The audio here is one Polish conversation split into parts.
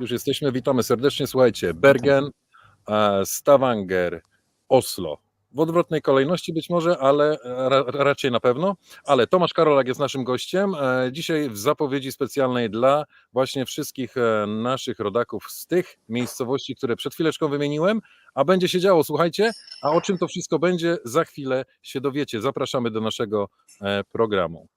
Już jesteśmy, witamy serdecznie. Słuchajcie, Bergen, e, Stavanger, Oslo. W odwrotnej kolejności być może, ale e, ra, raczej na pewno. Ale Tomasz Karolak jest naszym gościem. E, Dzisiaj w zapowiedzi specjalnej dla właśnie wszystkich naszych rodaków z tych miejscowości, które przed chwileczką wymieniłem. A będzie się działo, słuchajcie. A o czym to wszystko będzie, za chwilę się dowiecie. Zapraszamy do naszego programu.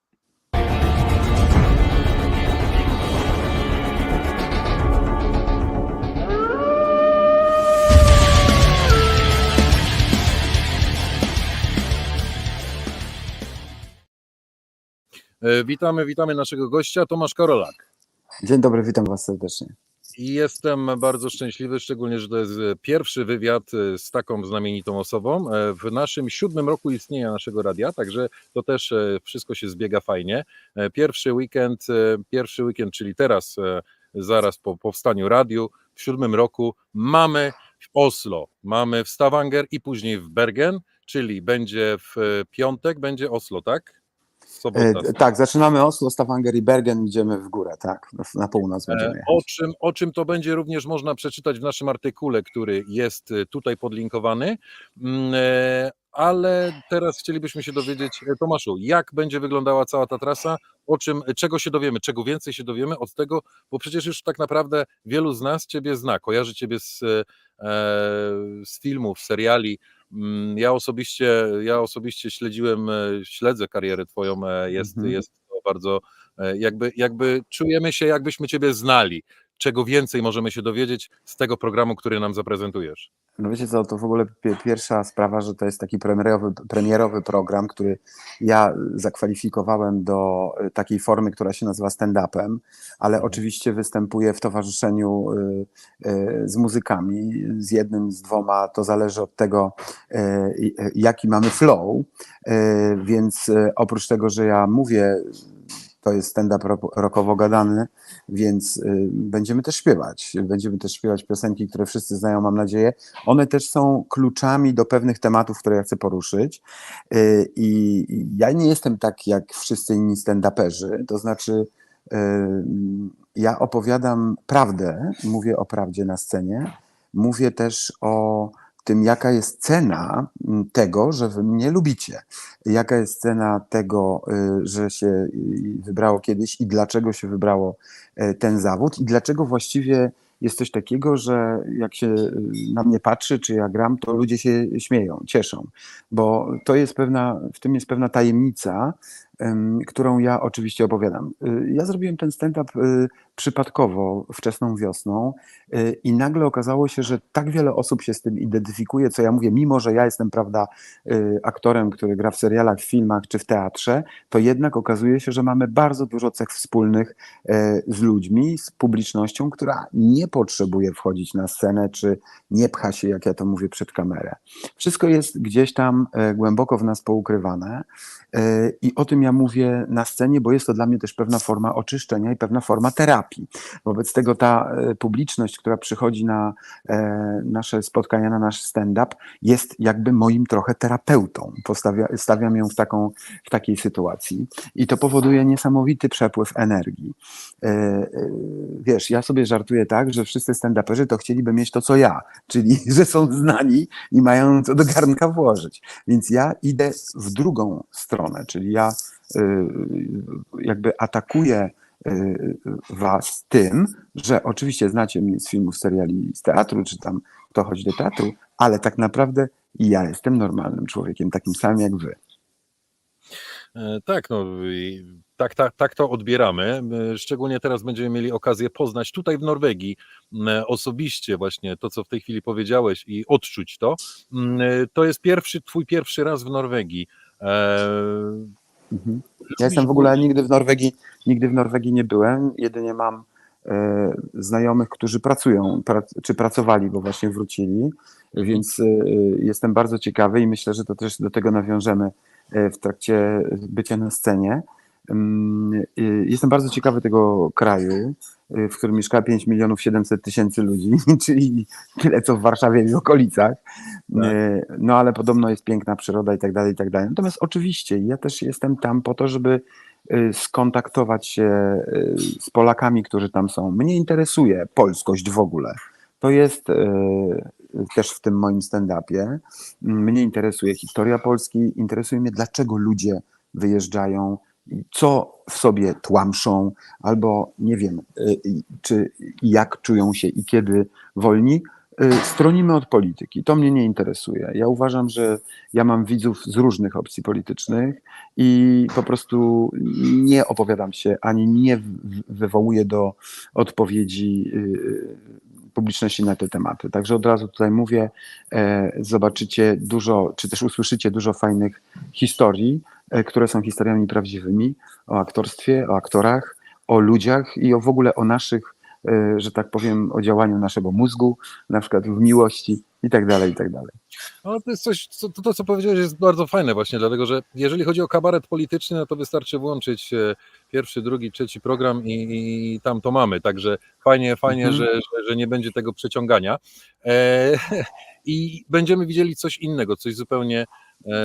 Witamy, witamy naszego gościa, Tomasz Karolak. Dzień dobry, witam Was serdecznie. I jestem bardzo szczęśliwy, szczególnie, że to jest e, pierwszy wywiad e, z taką znamienitą osobą e, w naszym siódmym roku istnienia naszego radia, także to też e, wszystko się zbiega fajnie. E, Pierwszy weekend, e, pierwszy weekend, czyli teraz, e, zaraz po powstaniu radiu, w siódmym roku mamy w Oslo, mamy w Stavanger i później w Bergen, czyli będzie w e, piątek, będzie Oslo, tak? Sobota. E, tak, zaczynamy Oslo, Stavanger i Bergen, idziemy w górę, tak, na północ będziemy E, jechać. O czym, o czym to będzie również można przeczytać w naszym artykule, który jest e, tutaj podlinkowany. Mm, Ale teraz chcielibyśmy się dowiedzieć, Tomaszu, jak będzie wyglądała cała ta trasa, o czym, czego się dowiemy, czego więcej się dowiemy od tego, bo przecież już tak naprawdę wielu z nas Ciebie zna, kojarzy Ciebie z, z filmów, seriali. Mm, Ja osobiście, ja osobiście śledziłem, e, śledzę karierę Twoją, e, jest, Mhm. jest to bardzo E, jakby, jakby czujemy się, jakbyśmy Ciebie znali. Czego więcej możemy się dowiedzieć z tego programu, który nam zaprezentujesz? No wiecie co, to w ogóle pie- pierwsza sprawa, że to jest taki premierowy, premierowy program, który ja zakwalifikowałem do y, takiej formy, która się nazywa stand-upem, ale Mhm. oczywiście występuję w towarzyszeniu y, y, z muzykami, z jednym, z dwoma, to zależy od tego, jaki mamy flow, więc oprócz tego, że ja mówię, to jest stand-up ro- rockowo gadany, więc y, będziemy też śpiewać. Będziemy też śpiewać piosenki, które wszyscy znają, mam nadzieję. One też są kluczami do pewnych tematów, które ja chcę poruszyć. Y, I ja nie jestem tak jak wszyscy inni stand-uperzy, to znaczy y, ja opowiadam prawdę, mówię o prawdzie na scenie, mówię też o tym, jaka jest cena mm, tego, że wy mnie lubicie. Jaka jest cena tego, y, że się y, wybrało kiedyś i dlaczego się wybrało y, ten zawód i dlaczego właściwie jest coś takiego, że jak się y, na mnie patrzy, czy ja gram, to ludzie się śmieją, cieszą, bo to jest pewna, w tym jest pewna tajemnica, em, którą ja oczywiście opowiadam. Y, Ja zrobiłem ten stand-up y, przypadkowo wczesną wiosną y, i nagle okazało się, że tak wiele osób się z tym identyfikuje, co ja mówię, mimo że ja jestem, prawda, aktorem, który gra w serialach, w filmach czy w teatrze, to jednak okazuje się, że mamy bardzo dużo cech wspólnych e, z ludźmi, z publicznością, która nie potrzebuje wchodzić na scenę, czy nie pcha się, jak ja to mówię, przed kamerę. Wszystko jest gdzieś tam e, głęboko w nas poukrywane e, i o tym ja mówię na scenie, bo jest to dla mnie też pewna forma oczyszczenia i pewna forma terapii. Wobec tego ta e, publiczność, która przychodzi na e, nasze spotkania, na nasz stand-up, jest jakby moim trochę terapeutą. Postawia, stawiam ją w, taką, w takiej sytuacji i to powoduje niesamowity przepływ energii. E, Wiesz, ja sobie żartuję tak, że wszyscy stand-uperzy to chcieliby mieć to, co ja, czyli że są znani i mają co do garnka włożyć. Więc ja idę w drugą stronę, czyli ja jakby atakuję y, was tym, że oczywiście znacie mnie z filmów, seriali, z teatru, czy tam kto chodzi do teatru, ale tak naprawdę ja jestem normalnym człowiekiem, takim samym jak wy. E, Tak, no, tak, tak, tak to odbieramy. E, Szczególnie teraz będziemy mieli okazję poznać tutaj w Norwegii m, osobiście właśnie to, co w tej chwili powiedziałeś i odczuć to. E, To jest pierwszy, twój pierwszy raz w Norwegii. E, Mhm. Ja jestem w ogóle nigdy w Norwegii, nigdy w Norwegii nie byłem, jedynie mam e, znajomych, którzy pracują, pra, czy pracowali, bo właśnie wrócili, więc e, jestem bardzo ciekawy i myślę, że to też do tego nawiążemy e, w trakcie bycia na scenie. E, Jestem bardzo ciekawy tego kraju, e, w którym mieszka 5 milionów 700 tysięcy ludzi, czyli tyle co w Warszawie i w okolicach. Tak. E, No ale podobno jest piękna przyroda i tak dalej, i tak dalej. Natomiast oczywiście ja też jestem tam po to, żeby y, skontaktować się y, z Polakami, którzy tam są. Mnie interesuje polskość w ogóle. To jest y, też w tym moim stand-upie. Mnie interesuje historia Polski, interesuje mnie, dlaczego ludzie wyjeżdżają, co w sobie tłamszą, albo nie wiem, y, czy jak czują się i kiedy wolni. Y, Stronimy od polityki. To mnie nie interesuje. Ja uważam, że ja mam widzów z różnych opcji politycznych i po prostu nie opowiadam się ani nie wywołuję do odpowiedzi y, publiczności na te tematy. Także od razu tutaj mówię, e, zobaczycie dużo, czy też usłyszycie dużo fajnych historii, które są historiami prawdziwymi o aktorstwie, o aktorach, o ludziach i o w ogóle o naszych, e, że tak powiem, o działaniu naszego mózgu, na przykład w miłości i tak dalej, i tak dalej. No, to jest coś, co, to, to co powiedziałeś jest bardzo fajne właśnie, dlatego że jeżeli chodzi o kabaret polityczny, no to wystarczy włączyć e, pierwszy, drugi, trzeci program i, i tam to mamy, także fajnie, fajnie, Mhm. że, że, że nie będzie tego przeciągania e, i będziemy widzieli coś innego, coś zupełnie e,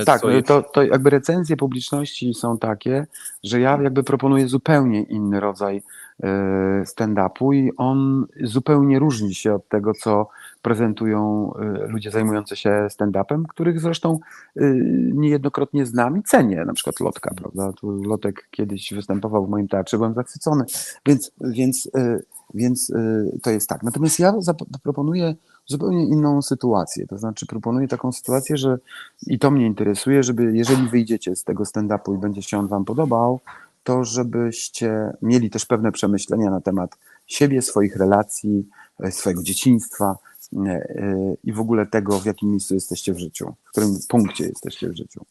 Tak, co no jest, to, to jakby recenzje publiczności są takie, że ja jakby proponuję zupełnie inny rodzaj e, stand-upu i on zupełnie różni się od tego, co prezentują e, ludzie zajmujący się stand-upem, których zresztą e, niejednokrotnie znam i cenię, na przykład Lotka, prawda? Tu Lotek kiedyś występował w moim teatrze, byłem zachwycony, więc, więc, e, więc e, to jest tak. Natomiast ja zaproponuję zupełnie inną sytuację, to znaczy proponuję taką sytuację, że i to mnie interesuje, żeby jeżeli wyjdziecie z tego stand-upu i będzie się on wam podobał, to żebyście mieli też pewne przemyślenia na temat siebie, swoich relacji, e, swojego dzieciństwa e, e, i w ogóle tego, w jakim miejscu jesteście w życiu, w którym punkcie jesteście w życiu.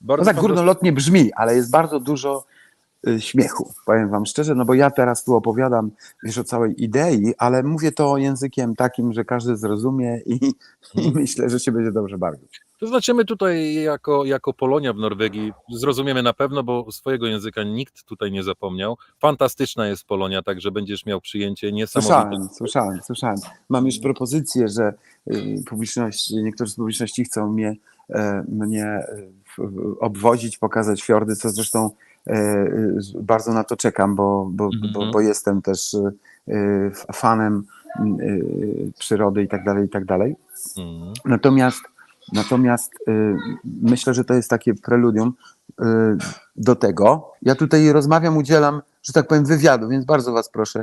bardzo No tak górnolotnie brzmi, ale jest bardzo dużo śmiechu, powiem wam szczerze, no bo ja teraz tu opowiadam, wiesz, o całej idei, ale mówię to językiem takim, że każdy zrozumie i, i myślę, że się będzie dobrze bawił. To znaczy my tutaj jako, jako Polonia w Norwegii zrozumiemy na pewno, bo swojego języka nikt tutaj nie zapomniał. Fantastyczna jest Polonia, także będziesz miał przyjęcie niesamowite. Słyszałem, słyszałem, słyszałem. Mam już propozycję, że y, publiczność, niektórzy z publiczności chcą mnie, e, mnie e, obwozić, pokazać fiordy, co zresztą y, bardzo na to czekam, bo, bo, Mhm. bo, bo jestem też y, fanem y, przyrody i tak dalej, i tak dalej. Mhm. Natomiast, natomiast myślę, że to jest takie preludium do tego. Ja tutaj rozmawiam, udzielam, że tak powiem, wywiadu, więc bardzo Was proszę,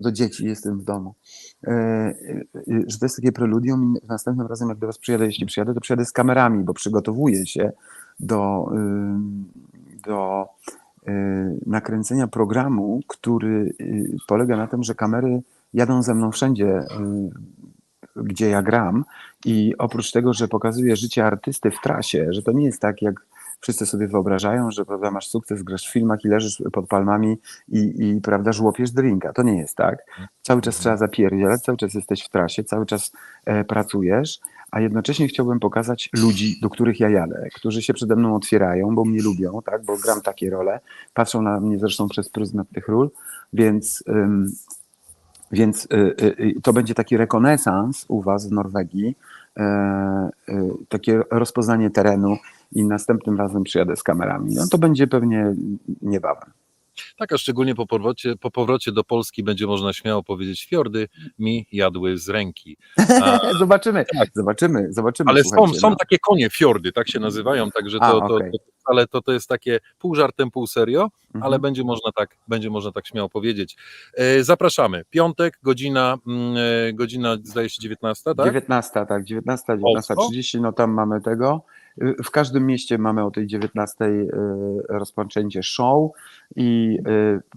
do dzieci jestem w domu, że to jest takie preludium i następnym razem, jak do Was przyjadę, jeśli przyjadę, to przyjadę z kamerami, bo przygotowuję się do, do y, nakręcenia programu, który y, polega na tym, że kamery jadą ze mną wszędzie, y, gdzie ja gram i oprócz tego, że pokazuje życie artysty w trasie, że to nie jest tak, jak wszyscy sobie wyobrażają, że prawda, masz sukces, grasz w filmach i leżysz pod palmami i, i prawda, żłopiesz drinka. To nie jest tak. Cały czas trzeba zapierdzielać, cały czas jesteś w trasie, cały czas e, pracujesz, a jednocześnie chciałbym pokazać ludzi, do których ja jadę, którzy się przede mną otwierają, bo mnie lubią, tak, bo gram takie role, patrzą na mnie zresztą przez pryzmat tych ról, więc ym, więc y, y, y, to będzie taki rekonesans u Was w Norwegii, e, y, takie rozpoznanie terenu i następnym razem przyjadę z kamerami. No to będzie pewnie niebawem. Tak, a szczególnie po powrocie, po powrocie do Polski będzie można śmiało powiedzieć, fiordy mi jadły z ręki. A, zobaczymy, zobaczymy, zobaczymy. ale są, są no. takie konie, fiordy, tak się nazywają, także A, to, to, to, ale to, to jest takie pół żartem, pół serio, Mhm. ale będzie można tak, będzie można tak śmiało powiedzieć. E, zapraszamy. Piątek, godzina, mm, e, godzina zdaje się 19, tak? 19, tak, 19, 19.30, no tam mamy tego. Y, W każdym mieście mamy o tej 19 y, rozpoczęcie show i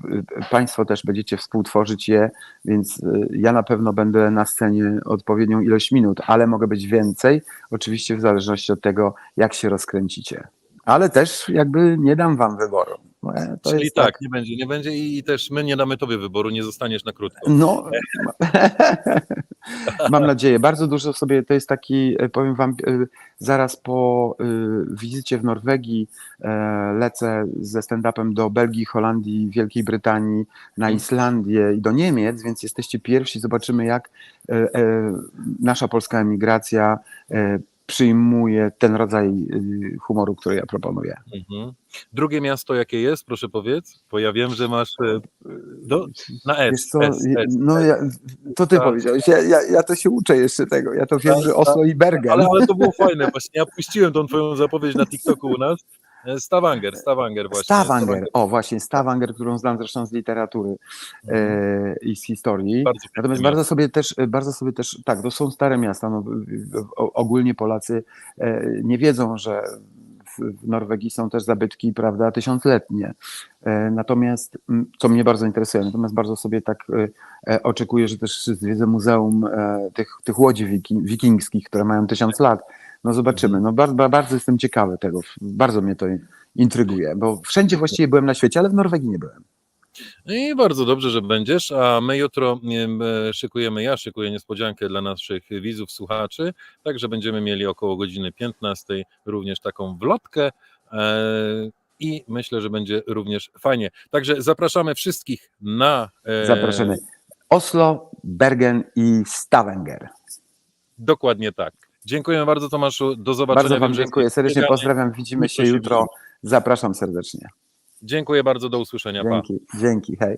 y, Państwo też będziecie współtworzyć je, więc ja na pewno będę na scenie odpowiednią ilość minut, ale mogę być więcej, oczywiście w zależności od tego, jak się rozkręcicie. Ale też jakby nie dam Wam wyboru. To Czyli jest tak, nie będzie, nie będzie i i też my nie damy tobie wyboru, nie zostaniesz na krótko. No, mam nadzieję. Bardzo dużo sobie, to jest taki, e, powiem wam, e, zaraz po e, wizycie w Norwegii lecę ze stand-upem do Belgii, Holandii, Wielkiej Brytanii, na Islandię i do Niemiec, więc jesteście pierwsi. Zobaczymy, jak nasza polska emigracja przyjmuje ten rodzaj y, humoru, który ja proponuję. Mhm. Drugie miasto jakie jest, proszę powiedz, bo ja wiem, że masz do, na S. Co, S, S, no S. ja, to ty Tak. powiedziałeś, ja, ja, ja to się uczę jeszcze tego, ja to wiem, Tak, że Oslo i Bergen. Ale, ale to było fajne, właśnie ja puściłem tą twoją zapowiedź na TikToku u nas. E, Stavanger, Stavanger właśnie. Stavanger, o właśnie, Stavanger, którą znam zresztą z literatury e, i z historii. Bardzo Natomiast miasto. bardzo sobie też, bardzo sobie też, tak, to są stare miasta. No, ogólnie Polacy e, nie wiedzą, że w, Norwegii są też zabytki, prawda, tysiącletnie. E, Natomiast, co mnie bardzo interesuje, natomiast bardzo sobie tak e, e, oczekuję, że też zwiedzę muzeum e, tych, tych łodzi wiki, wikingskich, które mają tysiąc lat. No zobaczymy. No bardzo, bardzo jestem ciekawy tego. Bardzo mnie to intryguje, bo wszędzie właściwie byłem na świecie, ale w Norwegii nie byłem. I bardzo dobrze, że będziesz, a my jutro em, szykujemy, ja szykuję niespodziankę dla naszych widzów, słuchaczy, także będziemy mieli około godziny 15 również taką wlotkę e, i myślę, że będzie również fajnie. Także zapraszamy wszystkich na... e, Zapraszamy. Oslo, Bergen i Stavanger. Dokładnie tak. Dziękuję bardzo Tomaszu, do zobaczenia. Bardzo Wam dziękuję, serdecznie pozdrawiam, widzimy się Jutro. Zapraszam serdecznie. Dziękuję bardzo, do usłyszenia. Pa. Dzięki, dzięki, hej.